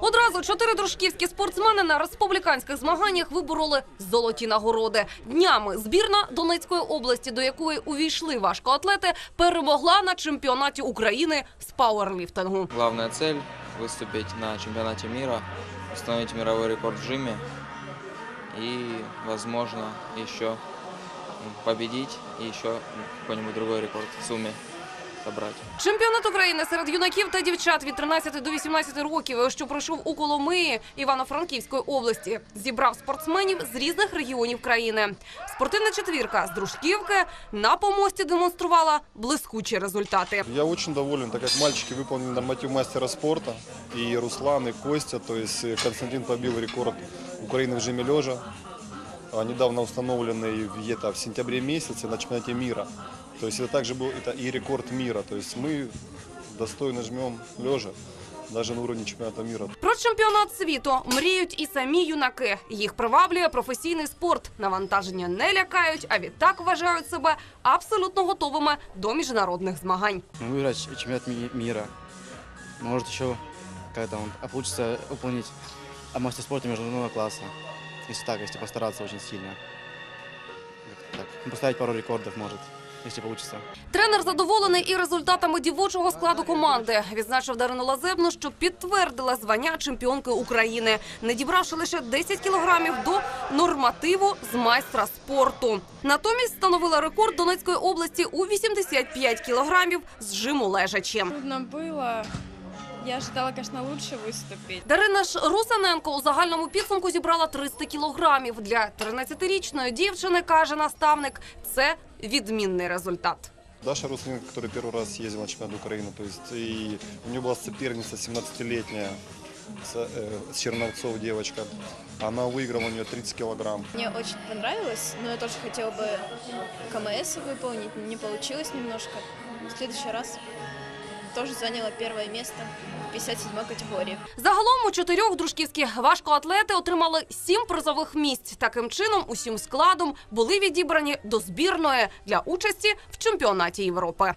Одразу чотири дружківські спортсмени на республіканських змаганнях вибороли золоті нагороди. Днями збірна Донецької області, до якої увійшли важкоатлети, перемогла на чемпіонаті України з пауерліфтингу. Главная цель – выступить на чемпионате мира, установить мировой рекорд в жиме и, возможно, еще м, победить и еще какой-нибудь рекорд в сумме собрать. Чемпіонат України серед юнаків та дівчат від 13 до 18 років, що пройшов у Коломиї Івано-Франківської області, зібрав спортсменів з різних регіонів країни. Спортивна четвірка з Дружківки на помості демонструвала блискучі результати. Я очень доволен, так как мальчики выполнили норматив мастера спорта. И Руслан, и Костя, то есть э, Константин побил рекорд Украины в жиме лежа, а, недавно установленный в, это, в сентябре месяце на чемпионате мира. То есть это также был это и рекорд мира. То есть мы достойно жмем лежа, даже на уровне чемпионата мира. Про чемпіонат світу мріють і самі юнаки. Їх приваблює професійний спорт. Навантаження не лякають, а відтак вважають себе абсолютно готовими до міжнародних змагань. выиграть чемпионат ми- мира. Может еще как-то он, а получится выполнить а мастер спорта международного класса. Если так, если постараться очень сильно. Как-то так. Ну, Поставить пару рекордов может, если получится. Тренер задоволений і результатами дівочого складу команди. Відзначив Дарину Лазебну, що підтвердила звання чемпіонки України, не дібравши лише 10 кілограмів до нормативу з майстра спорту. Натомість встановила рекорд Донецької області у 85 кілограмів з жиму лежачі. Трудно было. Я ожидала, конечно, лучше выступить. Дарина ж Русаненко у загальному підсумку зібрала 300 кілограмів. Для 13-річної дівчини, каже наставник, це відмінний результат. Даша Руслиненко, который первый раз ездил на чемпионат Украины, то есть и у нее была соперница 17-летняя с, э, с Черновцов девочка. Она выиграла у нее 30 килограмм. Мне очень понравилось, но я тоже хотела бы КМС выполнить, не получилось немножко. В следующий раз тоже заняла первое место в 57 категории. Загалом у чотирьох дружківські важкоатлети отримали сім призових місць. Таким чином, усім складом були відібрані до збірної для участі в чемпіонаті Європи.